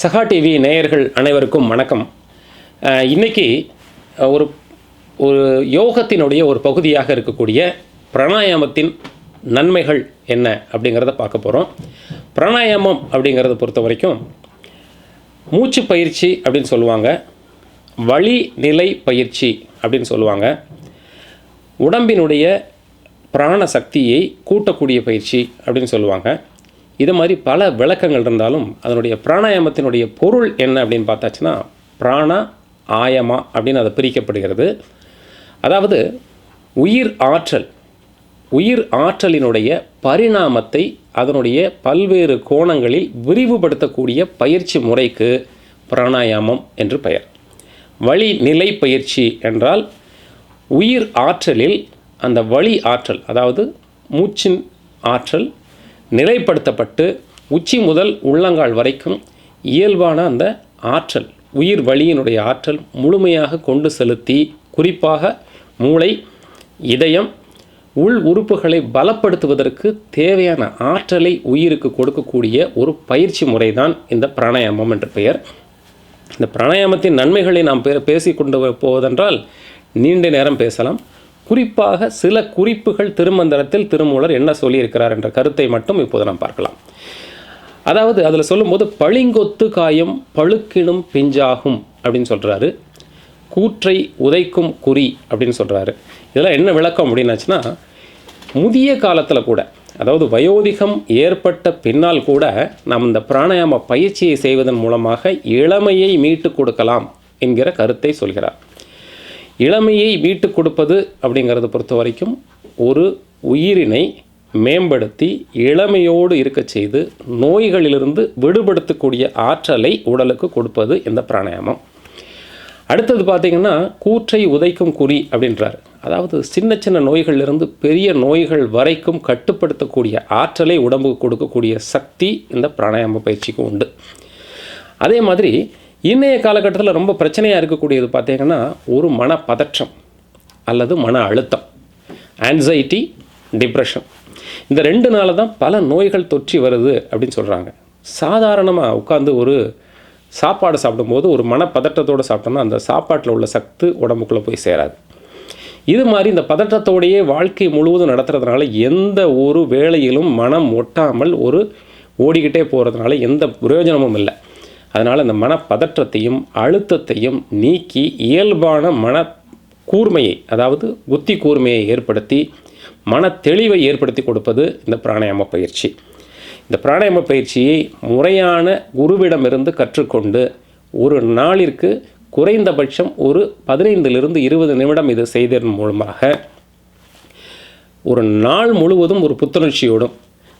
சகா டிவி நேயர்கள் அனைவருக்கும் வணக்கம். இன்றைக்கி இன்னைக்கு ஒரு ஒரு யோகத்தினுடைய ஒரு பகுதியாக இருக்கக்கூடிய பிராணாயாமத்தின் நன்மைகள் என்ன அப்படிங்கிறத பார்க்க போகிறோம் பிராணாயாமம் அப்படிங்கிறத பொறுத்த வரைக்கும் மூச்சு பயிற்சி அப்படின்னு சொல்லுவாங்க வழி நிலை பயிற்சி அப்படின்னு சொல்லுவாங்க. உடம்பினுடைய பிராண சக்தியை கூட்டக்கூடிய பயிற்சி அப்படின்னு சொல்லுவாங்க. இது மாதிரி பல விளக்கங்கள் இருந்தாலும் அதனுடைய பிராணாயாமத்தினுடைய பொருள் என்ன அப்படின்னு பார்த்தாச்சுன்னா பிராண ஆயமா அப்படின்னு அதை பிரிக்கப்படுகிறது. அதாவது உயிர் ஆற்றல் உயிர் ஆற்றலினுடைய பரிணாமத்தை அதனுடைய பல்வேறு கோணங்களில் விரிவுபடுத்தக்கூடிய பயிற்சி முறைக்கு பிராணாயாமம் என்று பெயர். வழி நிலை பயிற்சி என்றால் உயிர் ஆற்றலில் அந்த வழி ஆற்றல் அதாவது மூச்சின் ஆற்றல் நிலைப்படுத்தப்பட்டு உச்சி முதல் உள்ளங்கால் வரைக்கும் இயல்பான அந்த ஆற்றல் உயிர் வழியினுடைய ஆற்றல் முழுமையாக கொண்டு செலுத்தி குறிப்பாக மூளை இதயம் உள் உறுப்புகளை பலப்படுத்துவதற்கு தேவையான ஆற்றலை உயிருக்கு கொடுக்கக்கூடிய ஒரு பயிற்சி முறைதான் இந்த பிராணாயாமம் என்று பெயர். இந்த பிராணாயாமத்தின் நன்மைகளை நாம் பேசிக்கொண்டு போவதென்றால் நீண்ட நேரம் பேசலாம். குறிப்பாக சில குறிப்புகள் திருமந்திரத்தில் திருமூலர் என்ன சொல்லியிருக்கிறார் என்ற கருத்தை மட்டும் இப்போது நாம் பார்க்கலாம். அதாவது அதில் சொல்லும்போது பளிங்கொத்து காயம் பழுக்கினும் பிஞ்சாகும் அப்படின்னு சொல்கிறாரு கூற்றை உதைக்கும் குறி அப்படின்னு சொல்கிறாரு இதெல்லாம் என்ன விளக்கம் அப்படின்னாச்சுன்னா முதிய காலத்தில் கூட அதாவது வயோதிகம் ஏற்பட்ட பின்னால் கூட நாம் இந்த பிராணாயாம பயிற்சியை செய்வதன் மூலமாக இளமையை மீட்டு கொடுக்கலாம் என்கிற கருத்தை சொல்கிறார். இளமையை வீட்டுக் கொடுப்பது அப்படிங்கிறத பொறுத்த வரைக்கும் ஒரு உயிரினை மேம்படுத்தி இளமையோடு இருக்கச் செய்து நோய்களிலிருந்து விடுபடுத்தக்கூடிய ஆற்றலை உடலுக்கு கொடுப்பது இந்த பிராணாயாமம். அடுத்தது பார்த்திங்கன்னா கூற்றை உதைக்கும் குறி அப்படின்றார். அதாவது சின்ன சின்ன நோய்களிலிருந்து பெரிய நோய்கள் வரைக்கும் கட்டுப்படுத்தக்கூடிய ஆற்றலை உடம்புக்கு கொடுக்கக்கூடிய சக்தி இந்த பிராணாயாம பயிற்சிக்கு உண்டு. அதே மாதிரி இன்றைய காலகட்டத்தில் ரொம்ப பிரச்சனையாக இருக்கக்கூடியது பார்த்தீங்கன்னா ஒரு மன பதற்றம் அல்லது மன அழுத்தம் ஆன்சைட்டி டிப்ரெஷன் இந்த ரெண்டு நாள் தான் பல நோய்கள் தொற்றி வருது அப்படின்னு சொல்கிறாங்க சாதாரணமாக உட்காந்து ஒரு சாப்பாடு சாப்பிடும்போது ஒரு மனப்பதட்டத்தோடு சாப்பிட்டோம்னா அந்த சாப்பாட்டில் உள்ள சத்து உடம்புக்குள்ளே போய் சேராது. இது மாதிரி இந்த பதற்றத்தோடையே வாழ்க்கை முழுவதும் நடத்துறதுனால எந்த ஒரு வேலையிலும் மனம் ஒட்டாமல் ஒரு ஓடிக்கிட்டே போகிறதுனால எந்த பிரயோஜனமும் இல்லை. அதனால் இந்த மனப்பதற்றத்தையும் அழுத்தத்தையும் நீக்கி இயல்பான மன கூர்மையை அதாவது புத்தி கூர்மையை ஏற்படுத்தி மன தெளிவை ஏற்படுத்தி கொடுப்பது இந்த பிராணாயாம பயிற்சி. இந்த பிராணாயாம பயிற்சியை முறையான குருவிடமிருந்து கற்றுக்கொண்டு ஒரு நாளிற்கு குறைந்தபட்சம் ஒரு பதினைந்திலிருந்து இருபது நிமிடம் இது செய்ததன் மூலமாக ஒரு நாள் முழுவதும் ஒரு புத்துணர்ச்சியோடும்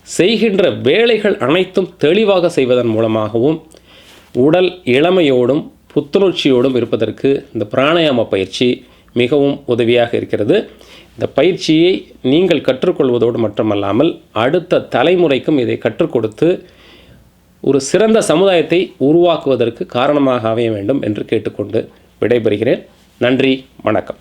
செய்கின்ற வேலைகள் அனைத்தும் தெளிவாக செய்வதன் மூலமாகவும் உடல் இளமையோடும் புத்துணர்ச்சியோடும் இருப்பதற்கு இந்த பிராணாயாம பயிற்சி மிகவும் உதவியாக இருக்கிறது. இந்த பயிற்சியை நீங்கள் கற்றுக்கொள்வதோடு மட்டுமல்லாமல் அடுத்த தலைமுறைக்கும் இதை கற்றுக் கொடுத்து ஒரு சிறந்த சமுதாயத்தை உருவாக்குவதற்கு காரணமாக அமைய வேண்டும் என்று கேட்டுக்கொண்டு விடைபெறுகிறேன். நன்றி வணக்கம்.